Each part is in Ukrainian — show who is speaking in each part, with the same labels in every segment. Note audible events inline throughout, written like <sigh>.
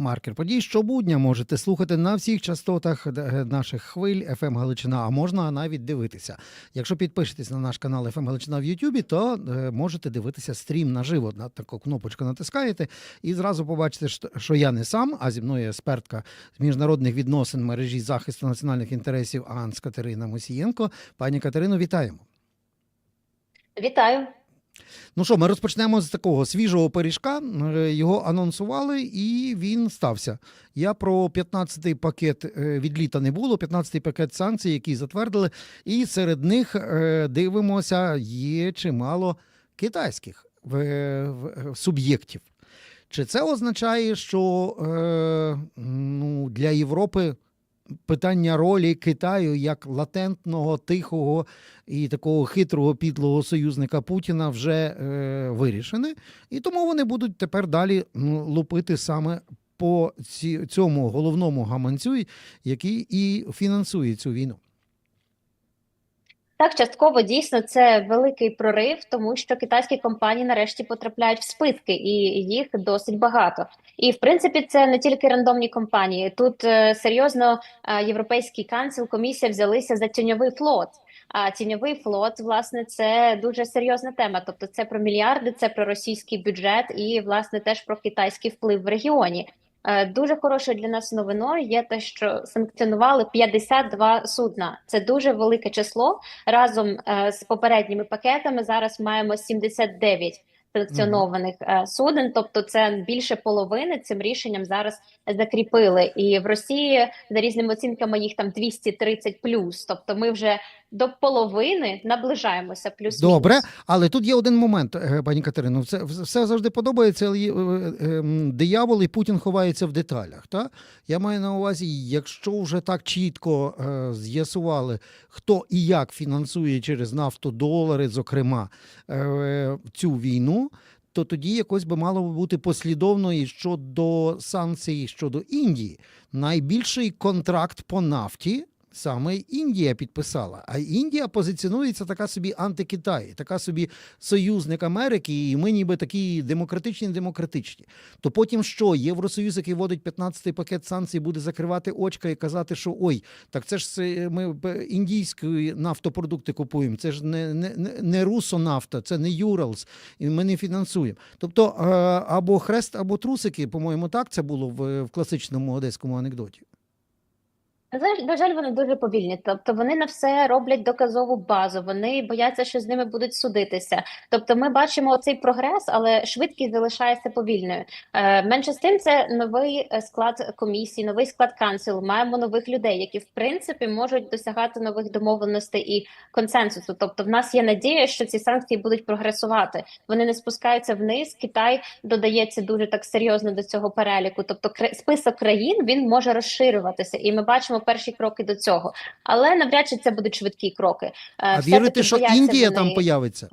Speaker 1: Маркер подій щобудня можете слухати на всіх частотах е, наших хвиль FM Галичина, а можна навіть дивитися. Якщо підпишетесь на наш канал FM Галичина в Ютубі, то е, можете дивитися стрім наживо. На таку кнопочку натискаєте і зразу побачите, що- я не сам, а зі мною експертка з міжнародних відносин мережі захисту національних інтересів АНС Катерина Мосієнко. Пані Катерино, вітаємо.
Speaker 2: Вітаю.
Speaker 1: Ну що, ми розпочнемо з такого свіжого пиріжка. Е, Його анонсували, і він стався. Я про 15-й пакет е, від літа не було. 15-й пакет санкцій, який затвердили, і серед них е, дивимося, є чимало китайських суб'єктів. Чи це означає, що ну, для Європи питання ролі Китаю як латентного, тихого і такого хитрого підлого союзника Путіна вже е, вирішене, і тому вони будуть тепер далі лупити саме по цьому головному гаманцю, який і фінансує цю війну.
Speaker 2: Так, частково дійсно це великий прорив, тому що китайські компанії нарешті потрапляють в списки, і їх досить багато. І в принципі, це не тільки рандомні компанії. Тут е, серйозно е, європейський канцел, комісія взялися за тіньовий флот. А тіньовий флот, власне, це дуже серйозна тема. Тобто, це про мільярди, це про російський бюджет і власне теж про китайський вплив в регіоні. Е, Дуже хорошою для нас новиною є те, що санкціонували 52 судна. Це дуже велике число. Разом е, з попередніми пакетами зараз маємо 79 санкціонованих е, суден. Тобто, це більше половини цим рішенням зараз закріпили. І в Росії за різними оцінками їх там 230 плюс. Тобто, ми вже до половини наближаємося. Плюс
Speaker 1: Добре, але тут є один момент, е, пані Катерино. Все, все завжди подобається, але е, е, диявол і Путін ховається в деталях. Та? Я маю на увазі, якщо вже так чітко з'ясували, хто і як фінансує через нафту долари, зокрема, цю війну. То тоді якось би мало бути послідовно і щодо санкцій щодо Індії. Найбільший контракт по нафті саме Індія підписала. А Індія позиціонується така собі антикитай, така собі союзник Америки, і ми ніби такі демократичні, демократичні. То потім що? Євросоюз, який вводить 15-й пакет санкцій, буде закривати очка і казати, що ой, так це ж ми б- індійські нафтопродукти купуємо. Це ж не, не, не- русонафта, це не Юралс, і ми не фінансуємо. Тобто або хрест, або трусики, по-моєму, так це було в, в класичному одеському анекдоті.
Speaker 2: На жаль, вони дуже повільні. Тобто вони на все роблять доказову базу. Вони бояться, що з ними будуть судитися. Тобто, ми бачимо цей прогрес, але швидкість залишається повільною. Е, менше з тим, це новий е, склад комісії, новий склад канцелу. Маємо нових людей, які в принципі можуть досягати нових домовленостей і консенсусу. Тобто, в нас є надія, що ці санкції будуть прогресувати. Вони не спускаються вниз. Китай додається дуже так серйозно до цього переліку. Тобто, список країн він може розширюватися, і ми бачимо перші кроки до цього. Але навряд чи це будуть швидкі кроки. Е,
Speaker 1: А
Speaker 2: все-таки
Speaker 1: вірите, що Індія
Speaker 2: вони-
Speaker 1: там появиться?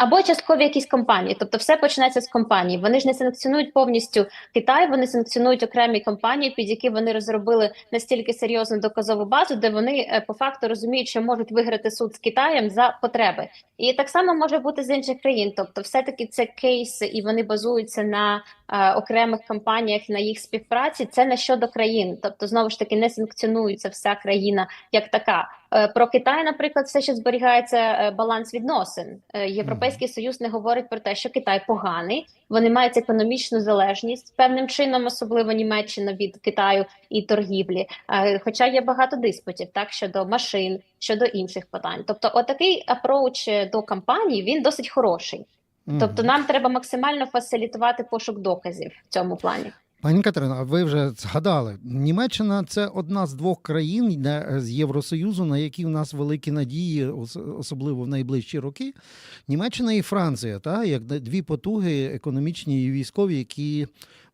Speaker 2: Або часткові якісь компанії, тобто все починається з компаній. Вони ж не санкціонують повністю Китай, вони санкціонують окремі компанії, під які вони розробили настільки серйозну доказову базу, де вони е, по факту розуміють, що можуть виграти суд з Китаєм за потреби. І так само може бути з інших країн. Тобто, все-таки це кейси, і вони базуються на е, окремих компаніях, на їх співпраці. Це не щодо країн. Тобто, знову ж таки, не санкціонується вся країна як така. Е, Про Китай, наприклад, все ще зберігається е, баланс відносин. Е, Європейський Союз не говорить про те, що Китай поганий. Вони мають економічну залежність певним чином, особливо Німеччина від Китаю і торгівлі. Хоча є багато диспутів, так щодо машин, щодо інших питань. Тобто, отакий апроуч до кампанії він досить хороший. Тобто, нам треба максимально фасилітувати пошук доказів в цьому плані.
Speaker 1: Пані Катерина, ви вже згадали, Німеччина це одна з двох країн де- з Євросоюзу, на які в нас великі надії, особливо в найближчі роки. Німеччина і Франція, та як дві потуги економічні і військові, які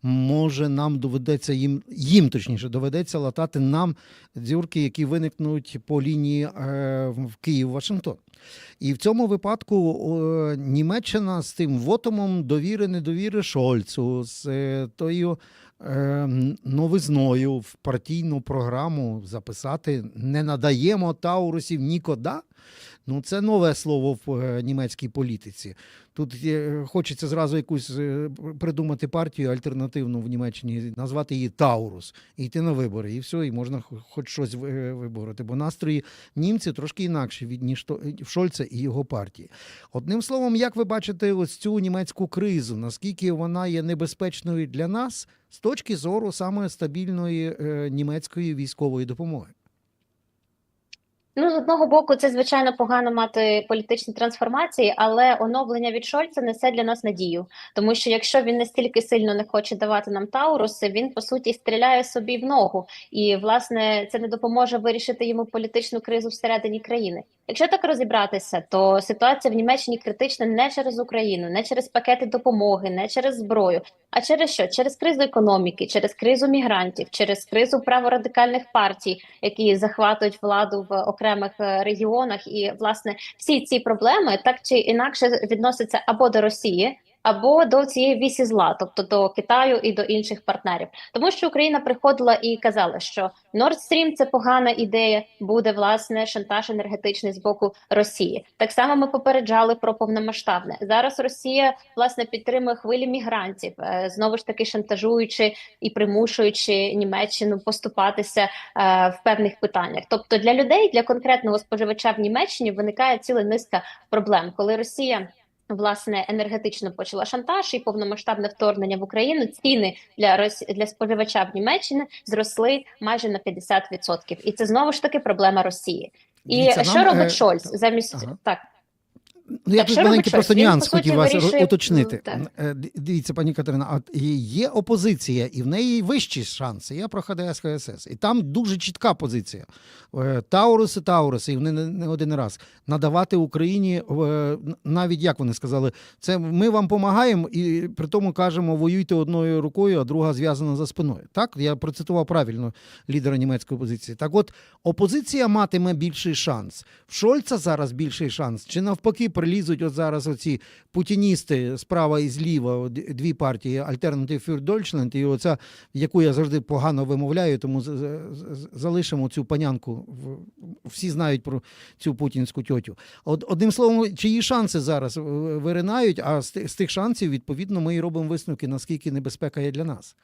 Speaker 1: може нам доведеться їм, їм точніше доведеться латати нам дзюрки, які виникнуть по лінії е, в Київ-Вашингтон. І в цьому випадку е, Німеччина з тим вотомом довіри недовіри Шольцу, з е, тою е, новизною в партійну програму записати не надаємо Таурусів ніколи. Ну, це нове слово в е, німецькій політиці. Тут е, хочеться зразу якусь е, придумати партію альтернативну в Німеччині, назвати її Таурус, і йти на вибори, і все, і можна хоч щось вибороти. Бо настрої німців трошки інакші від ніж Шольца і його партії. Одним словом, як ви бачите ось цю німецьку кризу, наскільки вона є небезпечною для нас з точки зору саме стабільної німецької військової допомоги?
Speaker 2: Ну, з одного боку, це звичайно погано мати політичні трансформації, але оновлення від Шольца несе для нас надію. Тому що якщо він настільки сильно не хоче давати нам Тауруси, він по суті стріляє собі в ногу, і власне це не допоможе вирішити йому політичну кризу всередині країни. Якщо так розібратися, то ситуація в Німеччині критична не через Україну, не через пакети допомоги, не через зброю, а через що? Через кризу економіки, через кризу мігрантів, через кризу праворадикальних партій, які захватують владу в окремих е, регіонах. І власне всі ці проблеми так чи інакше відносяться або до Росії. Або до цієї вісі зла, тобто до Китаю і до інших партнерів, тому що Україна приходила і казала, що Nord Stream – це погана ідея, буде власне шантаж енергетичний з боку Росії. Так само ми попереджали про повномасштабне. Зараз Росія власне підтримує хвилі мігрантів, е, знову ж таки шантажуючи і примушуючи Німеччину поступатися е, в певних питаннях. Тобто для людей, для конкретного споживача в Німеччині виникає ціла низка проблем, коли Росія. Власне, енергетично почала шантаж і повномасштабне вторгнення в Україну. Ціни для Рос... для споживача в Німеччині зросли майже на 50%. І це знову ж таки проблема Росії. І
Speaker 1: Дивіться,
Speaker 2: що
Speaker 1: нам, е,
Speaker 2: робить Шольц замість
Speaker 1: ага.
Speaker 2: так?
Speaker 1: Ну, я
Speaker 2: Так,
Speaker 1: тут маленький просто
Speaker 2: щось?
Speaker 1: Нюанс
Speaker 2: суті,
Speaker 1: хотів вас
Speaker 2: вирішує,
Speaker 1: уточнити.
Speaker 2: м,
Speaker 1: Е, Дивіться, пані Катерина, а є опозиція, і в неї вищі шанси. Я про ХДС ХСС. І там дуже чітка позиція. Е, Тауруси, Тауруси, і вони не, не один раз надавати Україні е, навіть як вони сказали, це ми вам допомагаємо, і при тому кажемо, воюйте одною рукою, а друга зв'язана за спиною. Так, я процитував правильно лідера німецької опозиції. Так, от опозиція матиме більший шанс. В Шольца зараз більший шанс. Чи навпаки прилізуть от зараз оці путіністи справа і зліва, дві партії Alternative für Deutschland, і оця, яку я завжди погано вимовляю, тому залишимо цю панянку. Всі знають про цю путінську тьотю. От, одним словом, чиї шанси зараз виринають, а з тих, шансів, відповідно, ми і робимо висновки, наскільки небезпека є для нас.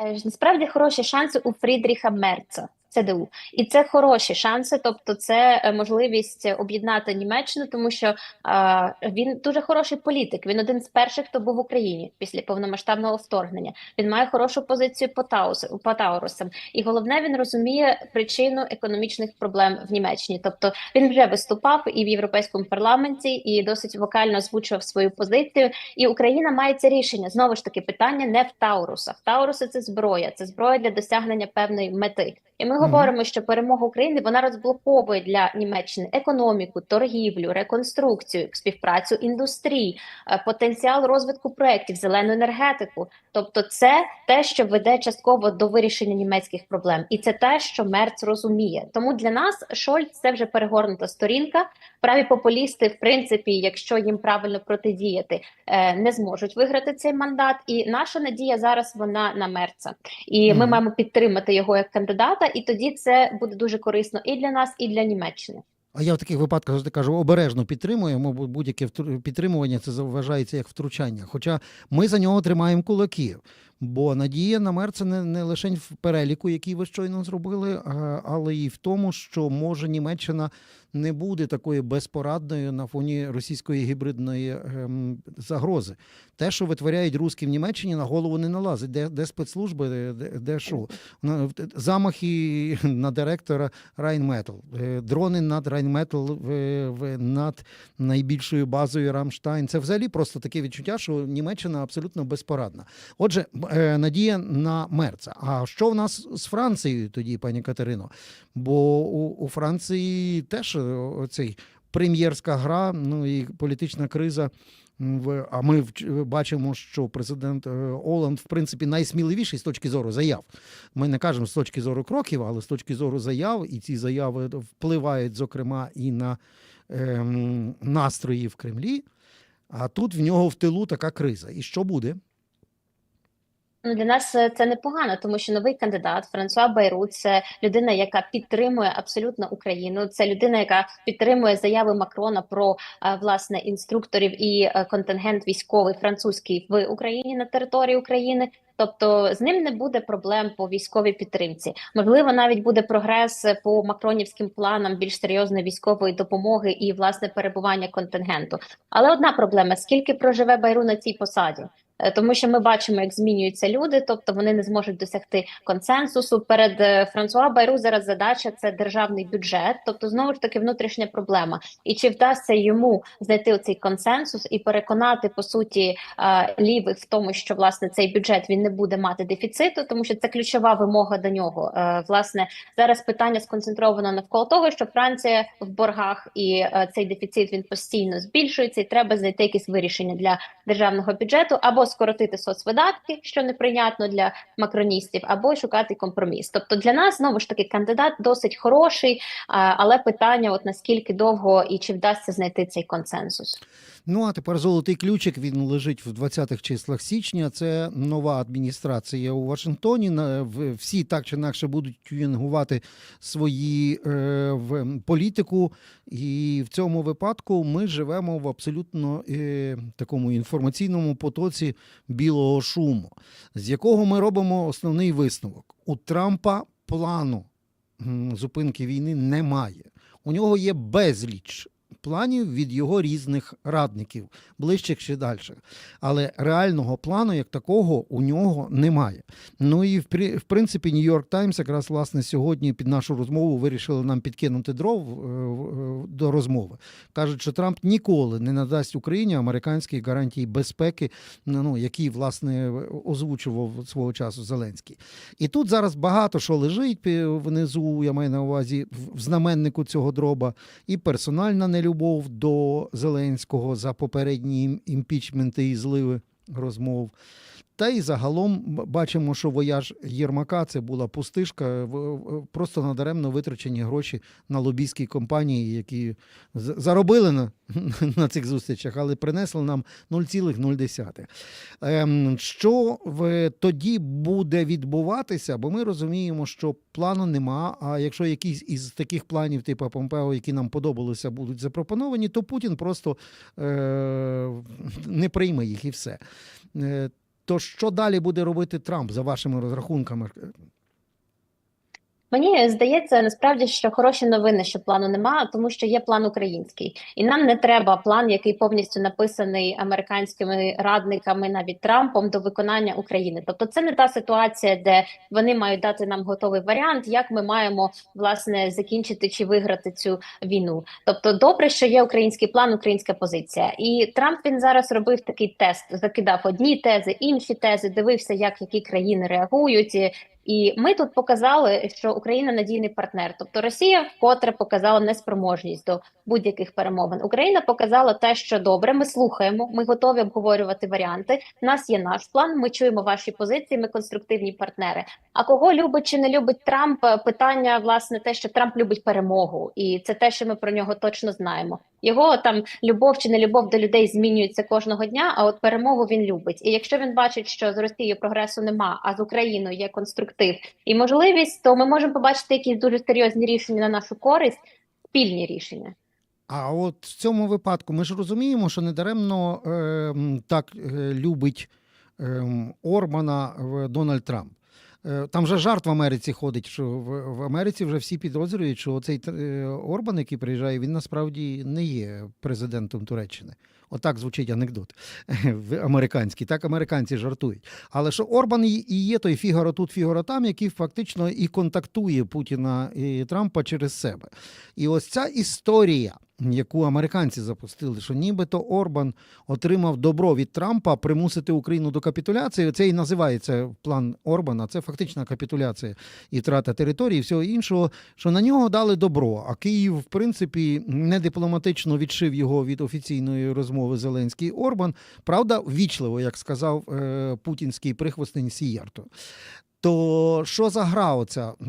Speaker 2: Е, Насправді хороші шанси у Фрідріха Мерца. ЦДУ, і це хороші шанси, тобто це е, можливість об'єднати Німеччину, тому що е, він дуже хороший політик. Він один з перших, хто був в Україні після повномасштабного вторгнення. Він має хорошу позицію по Таус, по Таурусам, і головне, він розуміє причину економічних проблем в Німеччині. Тобто він вже виступав і в європейському парламенті, і досить вокально озвучував свою позицію. І Україна має це рішення. Знову ж таки, питання не в Таурусах. Тауруси це зброя, це зброя для досягнення певної мети. І ми. Говоримо, що перемога України вона розблоковує для Німеччини економіку, торгівлю, реконструкцію, співпрацю індустрій, е, потенціал розвитку проєктів, зелену енергетику. Тобто, це те, що веде частково до вирішення німецьких проблем, і це те, що Мерц розуміє. Тому для нас Шольц це вже перегорнута сторінка. Праві популісти, в принципі, якщо їм правильно протидіяти, е, не зможуть виграти цей мандат. І наша надія зараз вона на Мерца. І ми маємо підтримати його як кандидата, і тоді це буде дуже корисно і для нас, і для Німеччини.
Speaker 1: А я в таких випадках завжди кажу, обережно підтримуємо, бо будь-яке підтримування це вважається як втручання. Хоча ми за нього тримаємо кулаки. Бо надія на мер це не, не лише в переліку, який ви щойно зробили, але і в тому, що може Німеччина не буде такою безпорадною на фоні російської гібридної ем, загрози. Те, що витворяють русські в Німеччині, на голову не налазить. Де, де спецслужби, де, де, що? Замахи на директора Райнметал, е, дрони над Райнметал над найбільшою базою Рамштайн. Це взагалі просто таке відчуття, що Німеччина абсолютно безпорадна. Отже, е, надія на Мерца. А що в нас з Францією тоді, пані Катерино? Бо у, у Франції теж е, цей прем'єрська гра, ну і політична криза. а ми бачимо, що президент е, Оланд, в принципі, найсміливіший з точки зору заяв. Ми не кажемо з точки зору кроків, але з точки зору заяв, і ці заяви впливають, зокрема, і на ем, настрої в Кремлі. А тут в нього в тилу така криза. І що буде?
Speaker 2: Ну, для нас е, це непогано, тому що новий кандидат Франсуа Байру це людина, яка підтримує абсолютно Україну. Це людина, яка підтримує заяви Макрона про е, власне інструкторів і е, контингент військовий французький в Україні на території України. Тобто з ним не буде проблем по військовій підтримці. Можливо, навіть буде прогрес по макронівським планам більш серйозної військової допомоги і власне перебування контингенту. Але одна проблема: скільки проживе Байру на цій посаді? Е, Тому що ми бачимо, як змінюються люди, тобто вони не зможуть досягти консенсусу. Перед е, Франсуа Байру зараз задача це державний бюджет, тобто знову ж таки внутрішня проблема. І чи вдасться йому знайти цей консенсус і переконати по суті е, лівих в тому, що власне цей бюджет він не буде мати дефіциту, тому що це ключова вимога до нього. Власне, зараз питання сконцентровано навколо того, що Франція в боргах і цей дефіцит він постійно збільшується, і треба знайти якісь вирішення для державного бюджету або скоротити соцвидатки, що неприйнятно для макроністів, або шукати компроміс. Тобто для нас знову ж таки кандидат досить хороший, але питання: от наскільки довго і чи вдасться знайти цей консенсус.
Speaker 1: Ну а тепер золотий ключик він лежить в 20-х числах січня. Це нова адміністрація у Вашингтоні. Всі так чи інакше будуть тюнінгувати свої е, в політику, і в цьому випадку ми живемо в абсолютно е, такому інформаційному потоці білого шуму, з якого ми робимо основний висновок. У Трампа плану зупинки війни немає. У нього є безліч планів від його різних радників, ближчих чи далі. Але реального плану, як такого, у нього немає. Ну і в в принципі, Нью-Йорк Таймс якраз власне сьогодні під нашу розмову вирішили нам підкинути дров е, е, до розмови. Кажуть, що Трамп ніколи не надасть Україні американські гарантії безпеки, ну які власне озвучував свого часу Зеленський. І тут зараз багато що лежить внизу, я маю на увазі в в знаменнику цього дроба, і персональна нелюбов до Зеленського за попередні імпічменти і зливи розмов. Та й загалом бачимо, що вояж Єрмака це була пустишка, просто надаремно витрачені гроші на лобійські компанії, які заробили на, <laughs> на цих зустрічах, але принесли нам 0,0. Ем, що тоді буде відбуватися? Бо ми розуміємо, що плану нема. А якщо якісь із таких планів, типу Помпео, які нам подобалися, будуть запропоновані, то Путін просто е, не прийме їх і все. То що далі буде робити Трамп за вашими розрахунками?
Speaker 2: Мені здається, насправді, що хороші новини, що плану нема, тому що є план український, і нам не треба план, який повністю написаний американськими радниками, навіть Трампом, до виконання України. Тобто, це не та ситуація, де вони мають дати нам готовий варіант, як ми маємо власне закінчити чи виграти цю війну. Тобто, добре, що є український план, українська позиція. І Трамп він зараз робив такий тест, закидав одні тези, інші тези, дивився, як які країни реагують. І ми тут показали, що Україна надійний партнер. Тобто Росія вкотре показала неспроможність до будь-яких перемовин. Україна показала те, що добре. Ми слухаємо, ми готові обговорювати варіанти. У нас є наш план. Ми чуємо ваші позиції. Ми конструктивні партнери. А кого любить чи не любить Трамп? Питання власне те, що Трамп любить перемогу, і це те, що ми про нього точно знаємо. Його там любов чи не любов до людей змінюється кожного дня. А от перемогу він любить. І якщо він бачить, що з Росією прогресу нема, а з Україною є конструктив і можливість, то ми можемо побачити якісь дуже серйозні рішення на нашу користь, спільні рішення.
Speaker 1: А от в цьому випадку ми ж розуміємо, що недаремно е, так е, любить е, м, Орбана в Дональд Трамп. Е, Там же жарт в Америці ходить, що в, в Америці вже всі підозрюють, що цей Орбан, який приїжджає, він насправді не є президентом Туреччини. Отак звучить анекдот <laughs> американський. Так американці жартують. Але що Орбан і є той фігаро тут, фігаро там, який фактично і контактує Путіна і Трампа через себе. І ось ця історія, яку американці запустили, що нібито Орбан отримав добро від Трампа примусити Україну до капітуляції. Це і називається план Орбана. Це фактична капітуляція і втрата території, і всього іншого, що на нього дали добро. А Київ, в принципі, не дипломатично відшив його від офіційної розмови Зеленський Орбан. Правда, ввічливо, як сказав е, путінський прихвостень Сіярто. То що за гра оця? Е,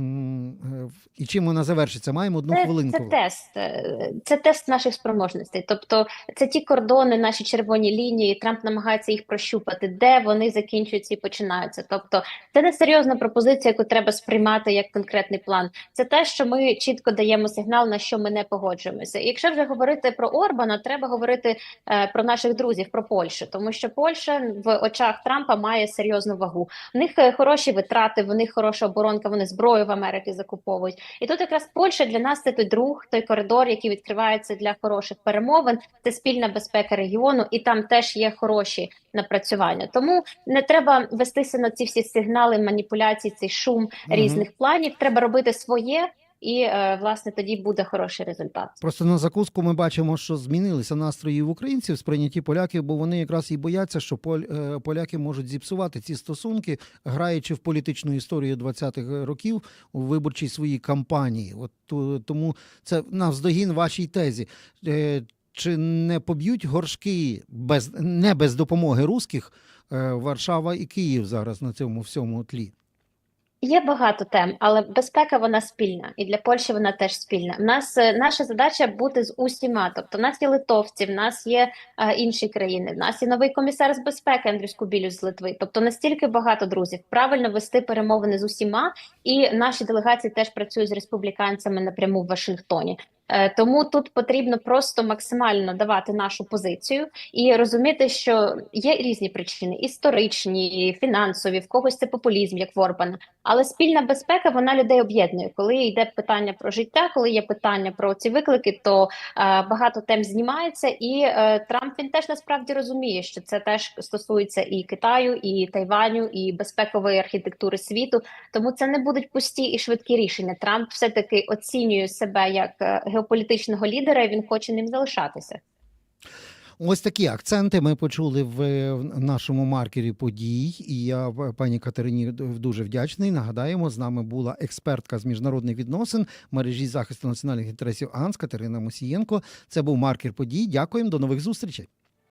Speaker 1: І чим вона завершиться? Маємо одну
Speaker 2: Це,
Speaker 1: хвилинку.
Speaker 2: це тест, е, це тест наших спроможностей. Тобто, це ті кордони, наші червоні лінії. Трамп намагається їх прощупати, де вони закінчуються і починаються. Тобто, це не серйозна пропозиція, яку треба сприймати як конкретний план. Це те, що ми чітко даємо сигнал, на що ми не погоджуємося. І якщо вже говорити про Орбана, треба говорити е, про наших друзів, про Польщу, тому що Польща в очах Трампа має серйозну вагу. В них хороші витрати, в них хороша оборонка, вони зброю в Америці закуповують. І тут якраз Польща для нас це той друг, той коридор, який відкривається для хороших перемовин. Це спільна безпека регіону, і там теж є хороші напрацювання. Тому не треба вестися на ці всі сигнали, маніпуляції, цей шум
Speaker 1: Мгм.
Speaker 2: різних планів. Треба робити своє, і е, власне тоді буде хороший результат.
Speaker 1: Просто на закуску ми бачимо, що змінилися настрої в українців сприйняті поляків, бо вони якраз і бояться, що е, поляки можуть зіпсувати ці стосунки, граючи в політичну історію 20-х років у виборчій своїй кампанії. От то- тому це навздогін вашій тезі. Е, Чи не поб'ють горшки без не без допомоги русських е, Варшава і Київ зараз на цьому всьому тлі?
Speaker 2: Є багато тем, але безпека вона спільна, і для Польщі вона теж спільна. В нас е, наша задача бути з усіма. Тобто, в нас є литовці, в нас є а, інші країни, в нас є новий комісар з безпеки Андрій Скубілюс з Литви. Тобто настільки багато друзів. Правильно вести перемовини з усіма, і наші делегації теж працюють з республіканцями напряму в Вашингтоні. Е, Тому тут потрібно просто максимально давати нашу позицію і розуміти, що є різні причини: історичні, фінансові, в когось це популізм, як в Орбана. Але спільна безпека вона людей об'єднує. Коли йде питання про життя, коли є питання про ці виклики, то е, багато тем знімається, і е, Трамп він теж насправді розуміє, що це теж стосується і Китаю, і Тайваню, і безпекової архітектури світу. Тому це не будуть пусті і швидкі рішення. Трамп все таки оцінює себе як геополітичного лідера. і Він хоче ним залишатися.
Speaker 1: Ось такі акценти ми почули в нашому маркері подій. І я пані Катерині дуже вдячний. Нагадаємо, з нами була експертка з міжнародних відносин мережі захисту національних інтересів АНС Катерина Мосієнко. Це був маркер подій. Дякуємо, до нових зустрічей.